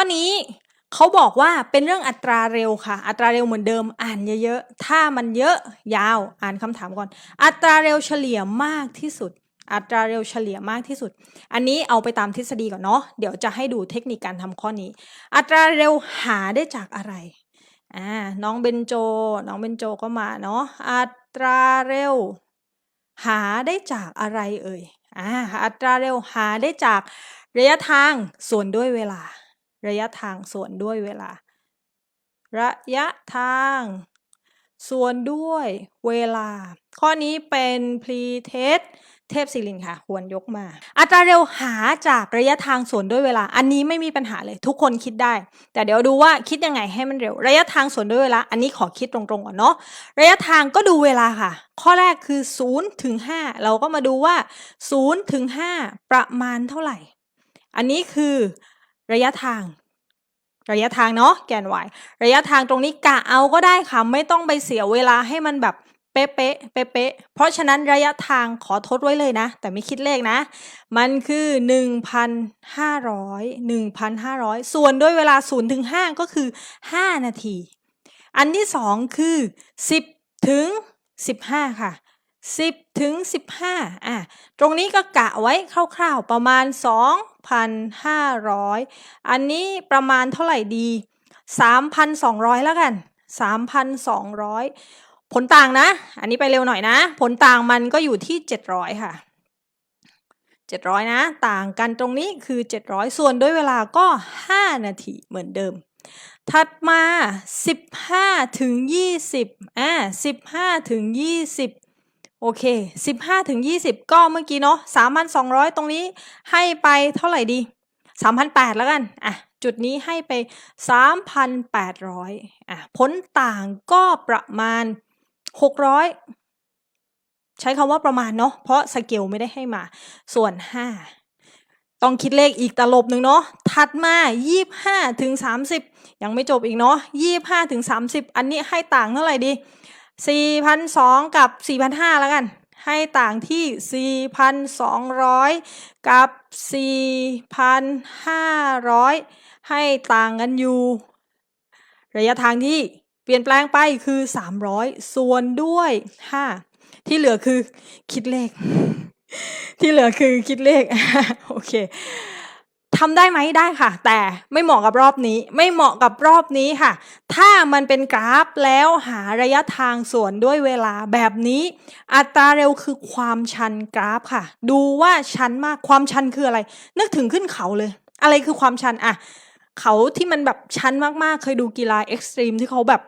ข้อนี้เขาบอกว่าเป็นเรื่องอัตราเร็วค่ะ อัตราเร็วเหมือนเดิมอ่านเยอะๆ ถ้ามันเยอะยาวอ่านคำถามก่อน อัตราเร็วเฉลี่ยมากที่สุด อัตราเร็วเฉลี่ยมากที่สุด อันนี้เอาไปตามทฤษฎีก่อนเนาะเดี๋ยวจะให้ดูเทคนิคการทำข้อนี้ อัตราเร็วหาได้จากอะไรอ่าน้องเบนโจ น้องเบนโจก็มาเนาะอัตราเร็ว หาได้จากอะไรเอ่ยอ่าอัตราเร็วหาได้จากระยะทางส่วนด้วยเวลา ระยะทางส่วนด้วยเวลา ระยะทางส่วนด้วยเวลา ข้อนี้เป็นพรีเทสเทพศิรินค่ะควรยกมา อัตราเร็วหาจากระยะทางส่วนด้วยเวลา อันนี้ไม่มีปัญหาเลยทุกคนคิดได้ แต่เดี๋ยวดูว่าคิดยังไงให้มันเร็ว ระยะทางส่วนด้วยเวลา อันนี้ขอคิดตรงๆก่อนเนาะระยะทางก็ดูเวลาค่ะ ข้อแรกคือ0ถึง5เราก็มาดูว่า0ถึง5ประมาณเท่าไหร่ อันนี้คือ ระยะทาง ระยะทางเนาะแกน y ระยะทางตรงนี้กะเอาก็ได้ค่ะ ไม่ต้องไปเสียเวลาให้มันแบบเป๊ะเป๊ะเป๊ะเป๊ะเพราะฉะนั้นระยะทางขอทดไว้เลยนะ แต่ไม่คิดเลขนะ มันคือ 1,500 1,500 ส่วนด้วยเวลา 0 ถึง 5 ก็คือ 5 นาที อันที่ 2 คือ 10 ถึง 15 ค่ะ 10 ถึง 15อะตรงนี้ก็กะไว้คร่าวๆประมาณ 2,500 อันนี้ประมาณเท่าไหร่ดี 3,200 แล้วกัน 3,200 ผลต่างนะ อันนี้ไปเร็วหน่อยนะ ผลต่างมันก็อยู่ที่ 700 ค่ะ 700 นะ ต่างกันตรงนี้คือ 700 ส่วนด้วยเวลาก็ 5 นาทีเหมือนเดิมถัดมา 15 ถึง 20อ่า15 ถึง 20 โอเค 15ถึง20 ก็เมื่อกี้เนาะ3,200 ตรงนี้ให้ไปเท่าไหร่ดี 3,800 แล้วกัน อะ จุดนี้ให้ไป 3,800 อะ ผลต่างก็ประมาณ 600 ใช้คำว่าประมาณเนาะ เพราะสเกลไม่ได้ให้มา ส่วน 5 ต้องคิดเลขอีกตลบหนึ่งเนาะ ถัดมา 25ถึง30 ยังไม่จบอีกเนาะ 25ถึง30 อันนี้ให้ต่างเท่าไหร่ดี 4,200 กับ 4,500 แล้วกัน ให้ต่างที่ 4,200 กับ 4,500 ให้ต่างกันอยู่ ระยะทางที่เปลี่ยนแปลงไปคือ 300 ส่วนด้วย 5 ที่เหลือคือคิดเลข ที่เหลือคือคิดเลข โอเค ทำได้ไหมได้ค่ะ แต่ไม่เหมาะกับรอบนี้ ไม่เหมาะกับรอบนี้ค่ะ ถ้ามันเป็นกราฟแล้วหาระยะทางส่วนด้วยเวลาแบบนี้ อัตราเร็วคือความชันกราฟค่ะ ดูว่าชันมากความชันคืออะไร นึกถึงขึ้นเขาเลย อะไรคือความชันอะเขาที่มันแบบชันมากๆ เคยดูกีฬาเอ็กซ์ตรีมที่เขาแบบ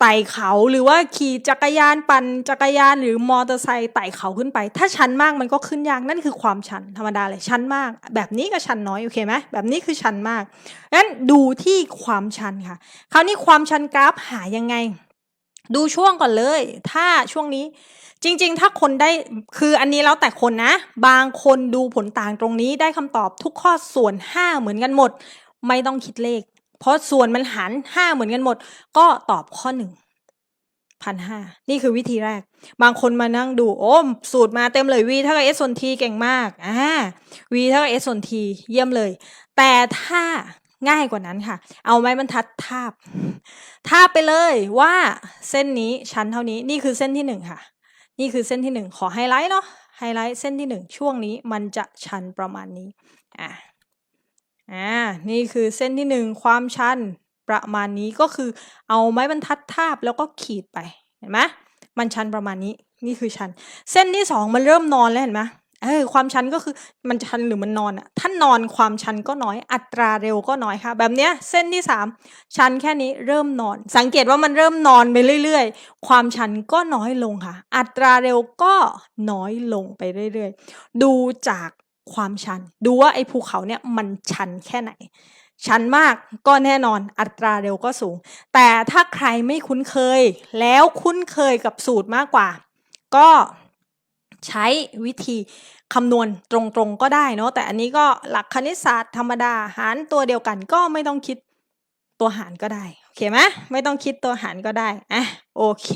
ไต่เขาหรือว่าขี่จักรยานปั่นจักรยานหรือมอเตอร์ไซค์ไต่เขาขึ้นไป ถ้าชันมากมันก็ขึ้นยากนั่นคือความชันธรรมดาเลยชันมาก แบบนี้ก็ชันน้อยโอเคไหมแบบนี้คือชันมากงั้นดูที่ความชันค่ะ คราวนี้ความชันกราฟหายังไง ดูช่วงก่อนเลย ถ้าช่วงนี้จริง ๆ ถ้าคนได้คืออันนี้แล้วแต่คนนะ บางคนดูผลต่างตรงนี้ได้คำตอบทุกข้อส่วน 5 เหมือนกันหมด ไม่ต้องคิดเลข เพราะส่วนมันหาร5เหมือนกันหมด ก็ตอบข้อ1พันห้านี่คือวิธีแรก บางคนมานั่งดู โอ้สูตรมาเต็มเลย v เท่ากับ s ส่วน t เก่งมากอ่า v เท่ากับ s ส่วน t เยี่ยมเลย แต่ถ้าง่ายกว่านั้นค่ะ เอาไม้บรรทัดทาบ ทาบไปเลยว่าเส้นนี้ชั้นเท่านี้ นี่คือเส้นที่หนึ่งค่ะ นี่คือเส้นที่หนึ่งขอไฮไลท์เนาะ ไฮไลท์เส้นที่หนึ่งช่วงนี้มันจะชันประมาณนี้ อ่า อ่า นี่คือเส้นที่หนึ่งความชันประมาณนี้ก็คือเอาไม้บรรทัดทาบแล้วก็ขีดไป เห็นไหมมันชันประมาณนี้ นี่คือชัน เส้นที่สองมันเริ่มนอนแล้วเห็นไหมเออความชันก็คือมันชันหรือมันนอนอะถ้านอนความชันก็น้อย อัตราเร็วก็น้อยค่ะ แบบเนี้ยเส้นที่สามชันแค่นี้เริ่มนอน สังเกตว่ามันเริ่มนอนไปเรื่อย ๆ ความชันก็น้อยลงค่ะ อัตราเร็วก็น้อยลงไปเรื่อย ๆ ดูจาก ความชัน ดูว่าไอ้ภูเขาเนี่ยมันชันแค่ไหน ชันมากก็แน่นอนอัตราเร็วก็สูง แต่ถ้าใครไม่คุ้นเคย แล้วคุ้นเคยกับสูตรมากกว่า ก็ใช้วิธีคำนวณตรงๆก็ได้เนาะแต่อันนี้ก็หลักคณิตศาสตร์ธรรมดาหารตัวเดียวกันก็ไม่ต้องคิดตัวหารก็ได้ โอเคไหมไม่ต้องคิดตัวหารก็ได้อะโอเค